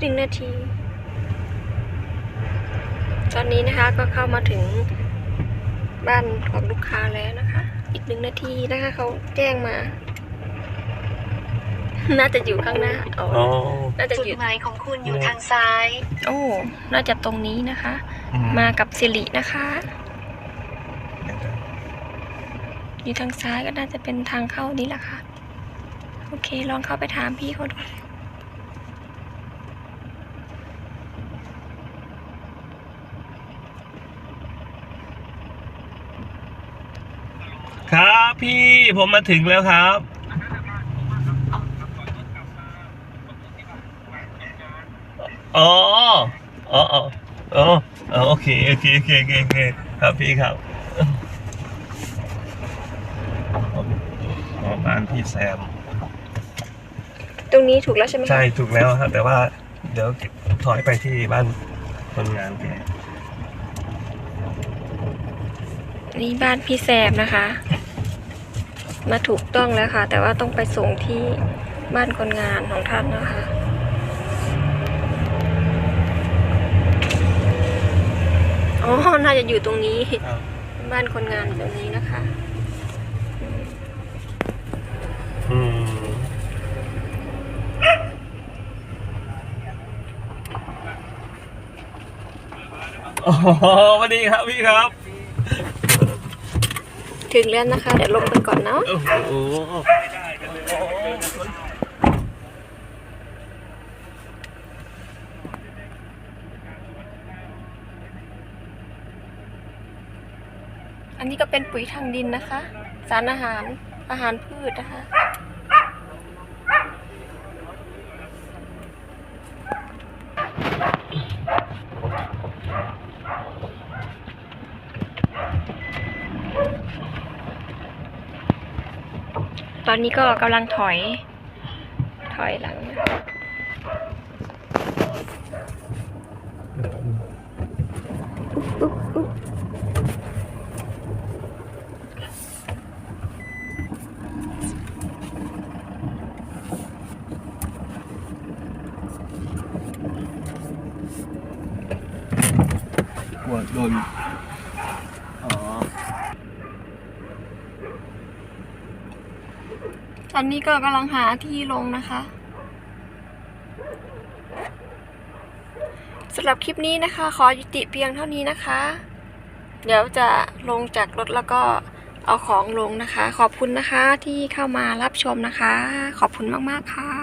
หนึ่งนาที ตอนนี้นะคะก็เข้ามาถึงบ้านของลูกค้าแล้วนะคะ อีกหนึ่งนาทีนะคะเขาแจ้งมา น่าจะอยู่ข้างหน้าอ๋ออ๋อน่าจะจุดอยู่หมายของคุณอยู่ทางซ้าย โอ้ น่าจะตรงนี้นะคะ อืมากับสิรินะคะ อยู่ทางซ้ายก็น่าจะเป็นทางเข้านี้แหละค่ะ โอเค ลองเข้าไปถามพี่เขาดู พี่ผมมาถึงแล้วครับ อ๋อ อ๋อ อ๋ออ๋ออ๋อโอเคโอเค โอเค โอเค โอเค ครับพี่ครับอ๋อบ้านพี่แซม ตรงนี้ถูกแล้วใช่ไหมคะใช่ ถูกแล้วครับ แต่ว่า เดี๋ยวถอยไปที่บ้านคนงานแกนี่บ้านพี่แซมนะคะ มาถูกต้องแล้วค่ะ แต่ว่าต้องไปส่งที่บ้านคนงานของท่านนะคะอ๋อน่าจะอยู่ตรงนี้ครับบ้านคนงานอยู่ตรงนี้นะคะอืมอ๋อสวัสดีครับพี่ครับ ถึงแล้วนะคะ เดี๋ยวลงไปก่อนเนาะโอ้อันนี้ก็เป็นปุ๋ยทางดินนะคะ สารอาหารอาหารพืชนะคะ ตอนนี้ก็กำลังถอย ถอยหลังนะคะปวโดนอ๋อ ตอนนี้ก็กำลังหาที่ลงนะคะสำหรับคลิปนี้นะคะ ขอยุติเพียงเท่านี้นะคะ เดี๋ยวจะลงจากรถแล้วก็เอาของลงนะคะ ขอบคุณนะคะที่เข้ามารับชมนะคะ ขอบคุณมากๆค่ะ